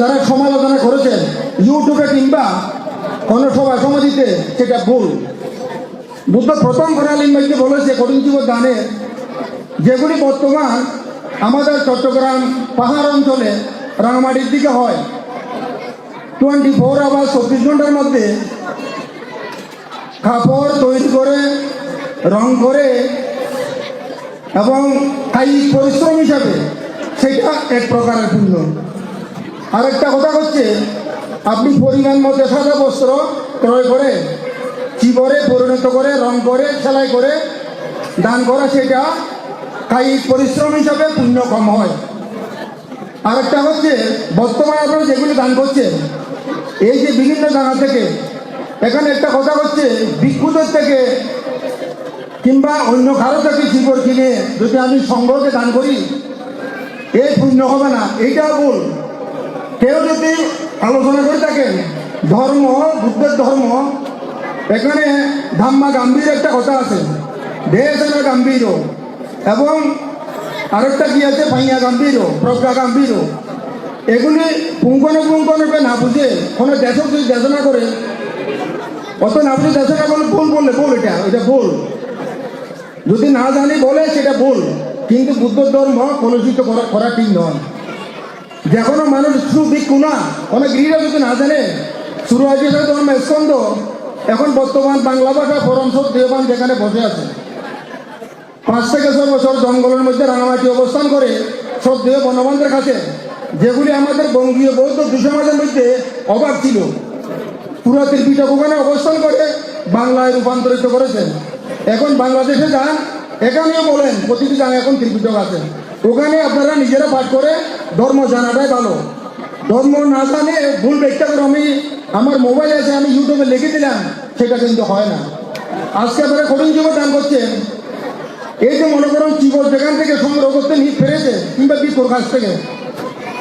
যারা সমালোচনা করেছেন ইউটিউবে কিংবা কোনো সভা সমিতিতে, সেটা ভুল। বুদ্ধ প্রথম করালিন ভাইকে বলেছে, কঠিন জীবন দানে যেগুলি বর্তমান আমাদের চট্টগ্রাম পাহাড় অঞ্চলে রাঙামাটির দিকে হয় টোয়েন্টি ফোর আওয়ার চব্বিশ ঘণ্টার মধ্যে কাপড় তৈরি করে, রং করে এবং কায়িক পরিশ্রম হিসাবে, সেটা এক প্রকারের পুণ্য আরেকটা কথা হচ্ছে, আপনি পরিমাণ মধ্যে সাদা বস্ত্র ক্রয় করে, চিবরে, পরিণত করে, রং করে, সেলাই করে দান করা, সেটা কায়িক পরিশ্রম হিসাবে পুণ্য কম হয়। আরেকটা হচ্ছে, বর্তমানে আপনারা যেগুলি দান করছেন, এই যে বিভিন্ন জায়গা থেকে, এখানে একটা কথা হচ্ছে, ভিক্ষুদের থেকে কিংবা অন্য কারও থেকে জীবন কিনে যদি আমি সংঘকে দান করি এই পুণ্য হবে না এইটা ভুল। কেউ যদি আলোচনা করে থাকেন, ধর্ম, বুদ্ধের ধর্ম, এখানে ধাম্মা গাম্ভীর একটা কথা আছে দেশের গাম্ভীর এবং আরেকটা কি আছে ফাইয়া গাম্ভীর প্রজ্ঞা গাম্ভীর এগুলি পুঙ্খানুপুঙ্খানুরূপে না বুঝে কোনো দেশক যদি দেশনা করে, অত না বুঝে দেশনা করলে ভুল বললে ভুল এটা এটা ভুল। যদি না জানি বলে সেটা ভুল, কিন্তু বুদ্ধ ধর্ম কলুষিত করা করা ঠিক নয়। যে কোনো মানুষ শুধু ভিক্ষু না, অনেক গৃহীরা যদি না জানে। শুরু হয়েছে ধর্ম স্কন্দ এখন বর্তমান বাংলা ভাষা ফরম সব দেবান যেখানে বসে আছে। পাঁচ থেকে ছয় বছর জঙ্গলের মধ্যে রাঙামাটি অবস্থান করে সব দেহ বনবন্ধের কাছে। যেগুলি আমাদের বঙ্গীয় বৌদ্ধ দুঃসমাজের মধ্যে অভাব ছিল। পুরো ত্রিপিটক ওখানে অবস্থান করে বাংলায় রূপান্তরিত করেছেন। এখন বাংলাদেশে যান, এখানেও বলেন, প্রতিটি জায়গায় এখন ত্রিপিটক আছে ওখানে আপনারা নিজেরা পাঠ করে ধর্ম জানাটাই ভালো। ধর্ম না জানে ভুল ব্যাখ্যা করে আমি আমার মোবাইল আছে আমি ইউটিউবে লিখে দিলাম সেটা কিন্তু হয় না। আজকে আপনারা কঠিন জীবন দান করছেন। এই যে মনে করুন চিবল যেখান থেকে সংগ্রহ করতে নিয়ে ফেরেছে কিংবা বিপুর কাছ থেকে।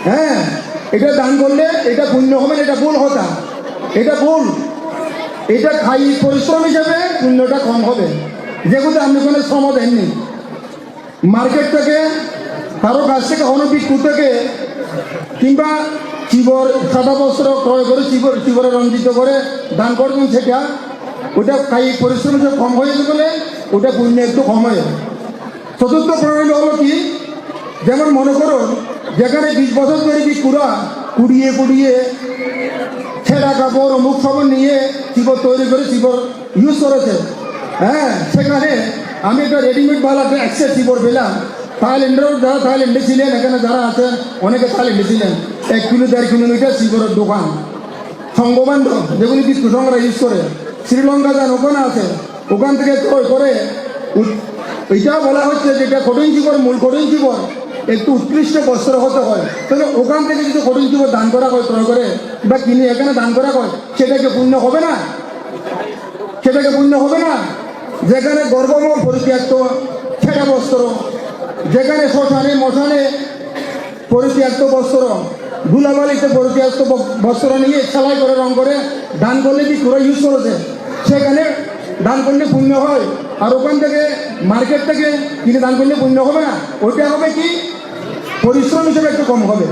হ্যাঁ এটা দান করলে এটা পুণ্য হবে না, এটা ভুল হতা এটা ভুল। এটা খাই পরিশ্রম হিসেবে পুণ্যটা কম হবে। যেগুলো আপনি কোনো শ্রম দেননি। মার্কেট থেকে কারও কাছ থেকে অনবিক্ষু থেকে কিংবা চিবর, সাদা বস্ত্র ক্রয় করে চিবর, চিবরে রঞ্জিত করে দান করবেন সেটা, ওটা কায়িক পরিশ্রম হিসেবে কম হয়ে গেলে ওটা পুণ্য একটু কম হয় চতুর্থ প্রণালী হলো কি? যেমন মনে করুন, যেখানে বিশ বছর ধরে কি কুড়া কুড়িয়ে কুড়িয়ে ছেঁড়া কাপড়, অমুক সব নিয়ে চিবর তৈরি করে চিবর ইউজ করেছে। হ্যাঁ সেখানে আমি একটা রেডিমেড বালা একশো চিবর পেলাম। থাইল্যান্ডেরও যারা থাইল্যান্ডে ছিলেন, এখানে যারা আছেন, অনেকে থাইল্যান্ডে ছিলেন। এক কিলো, দেড় কিলোমিটার চিবরের দোকান। সংগবান্ধ যেগুলি বিস্কুট সংগ্রহ ইউজ করে। শ্রীলঙ্কা যান, ওখানে আছে। ওখান থেকে ক্রয় করে এটাও বলা হচ্ছে যে এটা কঠিন জীবন মূল কঠিন জীবন একটু উৎকৃষ্ট বস্ত্র হতে হয়। তাহলে ওখান থেকে যদি কঠিন জীবন দান করা হয়, ক্রয় করে। বা কিনে এখানে দান করা হয়। সেটাকে পুণ্য হবে না। সেটাকে পুণ্য হবে না। যেখানে গর্ভময় পরিত্যক্ত, সেটা বস্ত্র। যেখানে শ্মশানে, মশানে পরিত্যক্ত বস্ত্র, ধুলাবালিতে পরিত্যক্ত বস্ত্র নিয়ে সেলাই করে, রং করে দান করলে কি করে ইউজ করেছে? সেখানে দান করলে পুণ্য হয়। আর ওখান থেকে, মার্কেট থেকে কিনে দান করলে পুণ্য হবে না? ওইটা হবে কি? পরিশ্রম হিসেবে একটু কম হবে।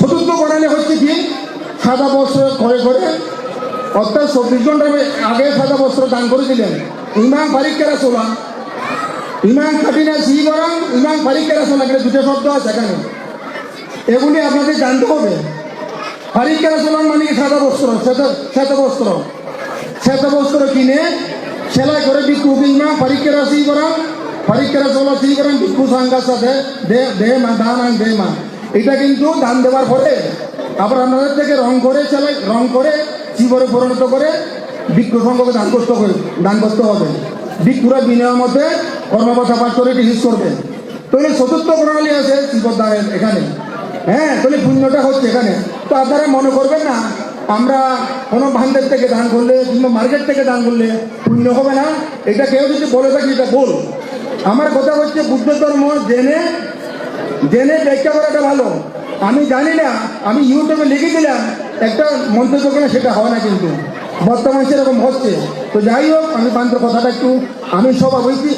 চতুর্থ প্রণালী হচ্ছে কি? সাদা বস্ত্র করে করে অর্থাৎ চব্বিশ ঘণ্টার আগে সাদা বস্ত্র দান করেছিলেন। ইমাম ফারিকেরা সোলা ইমাম কাটিনা সি বরং ইমাম ফারিকেরা সোলা এখানে দুটো শব্দ আছে এখানে। এগুলি আপনাদের জানতে হবে। ফারিকেরা সোলান মানে কি? সাদা বস্ত্র। শ্বেত বস্ত্র। শ্বেত বস্ত্র কিনে সেলাই করে বিক্ষু ইমাম ফারিকেরা সি বরং ফারিকেরা সোলা সি বরং বিক্ষু সাঙ্গার সাথে দে মা দান আন দে মা। এটা কিন্তু দান দেওয়ার পরে আবার আপনাদের থেকে রং করে সেলাই, রং করে চিবরে পরিণত করে বিক্ষু সংঘকে দান করতে হবে দান করতে হবে। বিক্ষুরা বিনয়ের মধ্যে কর্মপথা পাঠ করে ইউজ করবে। তাহলে চতুর্থ প্রণালী আছে দানের এখানে। হ্যাঁ তাহলে পুণ্যটা হচ্ছে এখানে। তো আপনারা মনে করবেন না, আমরা কোনো ভান্ডের থেকে দান করলে কিংবা মার্কেট থেকে দান করলে পুণ্য হবে না। এটা কেউ যদি বলে থাকি, এটা ভুল। আমার কথা হচ্ছে বুদ্ধ ধর্ম জেনে জেনে ব্যাখ্যা করাটা ভালো। আমি জানি না, আমি ইউটিউবে লিখে দিলাম, একটা মন্তব্য করে সেটা হয় না কিন্তু। বর্তমানে সেরকম হচ্ছে। তো যাই হোক, আমি পান্ত্র কথাটা একটু, আমি সব বলছি।